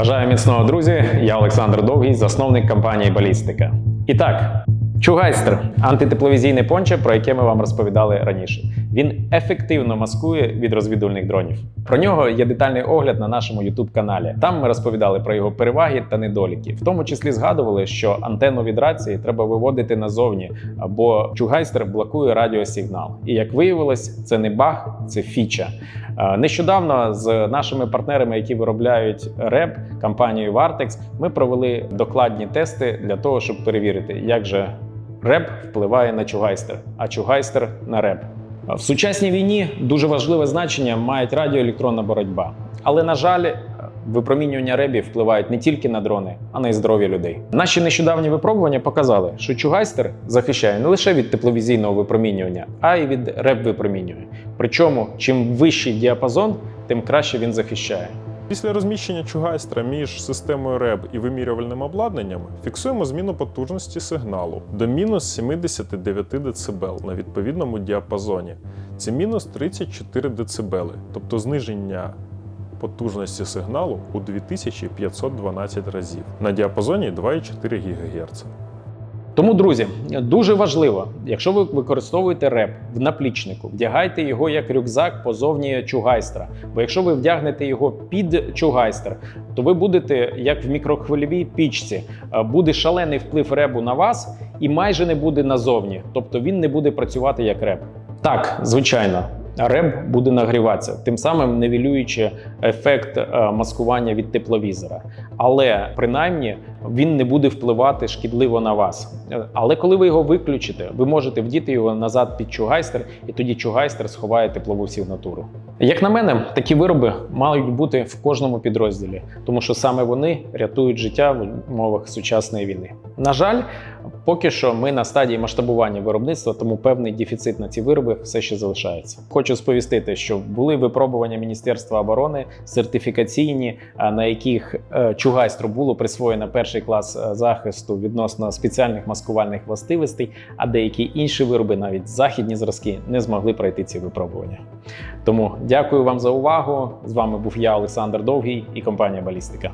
Бажаю міцного друзі. Я Олександр Довгий, засновник компанії Балістика. І так, Чугайстер антитепловізійне понче, про яке ми вам розповідали раніше. Він ефективно маскує від розвідувальних дронів. Про нього є детальний огляд на нашому youtube каналі. Там ми розповідали про його переваги та недоліки. В тому числі згадували, що антенну від рації треба виводити назовні, бо чугайстер блокує радіосигнал. І як виявилось, це не баг, це фіча. Е, Нещодавно з нашими партнерами, які виробляють РЕП компанією Vartex, ми провели докладні тести для того, щоб перевірити, як же РЕП впливає на чугайстер, а чугайстер на РЕП. В сучасній війні дуже важливе значення має радіоелектронна боротьба. Але, на жаль, випромінювання ребів впливають не тільки на дрони, а й здоров'я людей. Наші нещодавні випробування показали, що чугайстер захищає не лише від тепловізійного випромінювання, а й від реб випромінювання. Причому, чим вищий діапазон, тим краще він захищає. Після розміщення чугайстра між системою РЕБ і вимірювальним обладнанням фіксуємо зміну потужності сигналу до мінус 79 дБ на відповідному діапазоні. Це мінус 34 дБ, тобто зниження потужності сигналу у 2512 разів на діапазоні 2,4 ГГц. Тому, друзі, дуже важливо, якщо ви використовуєте реп в наплічнику, вдягайте його як рюкзак позовні чугайстера. Бо якщо ви вдягнете його під чугайстер, то ви будете як в мікрохвильовій пічці. Е, Буде шалений вплив ребу на вас і майже не буде назовні. Тобто він не буде працювати як реп. Так, звичайно. Реб буде нагріватися, тим самим невілюючи ефект е, маскування від тепловізора. Але принаймні він не буде впливати шкідливо на вас. Е, Але коли ви його виключите, ви можете вдіти його назад під чугайстер, і тоді чугайстер сховає теплову сигнатуру. Як на мене, такі вироби мають бути в кожному підрозділі, тому що саме вони рятують життя в умовах сучасної війни. На жаль, поки що ми на стадії масштабування виробництва, тому певний дефіцит на ці вироби все ще залишається. Хочу сповістити, що були випробування Міністерства оборони сертифікаційні, на яких е, чугайстру було присвоєно перший клас е, захисту відносно спеціальних маскувальних властивостей, а деякі інші вироби, навіть західні зразки, не змогли пройти ці випробування. Тому дякую вам за увагу. З вами був я, Олександр Довгий і компанія Балістика.